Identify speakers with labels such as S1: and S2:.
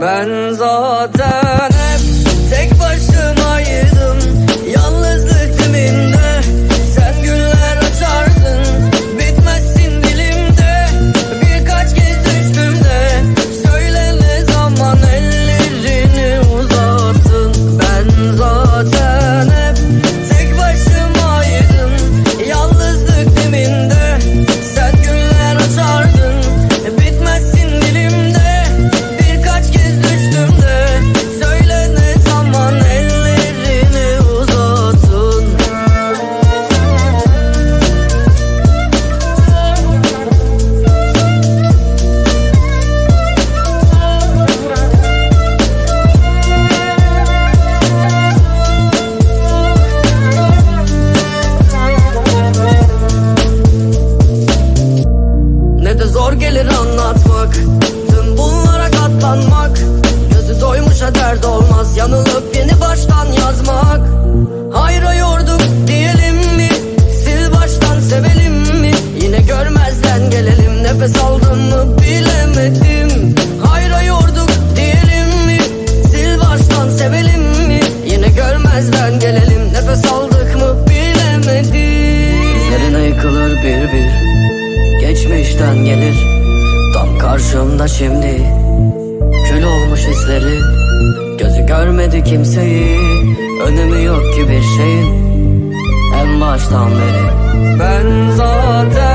S1: Ben zaten hep gelir anlatmak? Tüm bunlara katlanmak. Gözü doymuşa dert olmaz. Yanılıp yeni baştan yazmak. Hayra yorduk diyelim mi? Sil baştan sevelim mi? Yine görmezden gelelim. Nefes aldım mı bilemedim. Hayra yorduk diyelim mi? Sil baştan sevelim mi? Yine görmezden gelelim. Nefes aldık mı bilemedim. Üzerine yıkılır bir bir. Geçmişten gelir karşımda şimdi Kül olmuş hisleri. Gözü görmedi kimseyi. Önemi yok ki bir şeyin En baştan beri. Ben zaten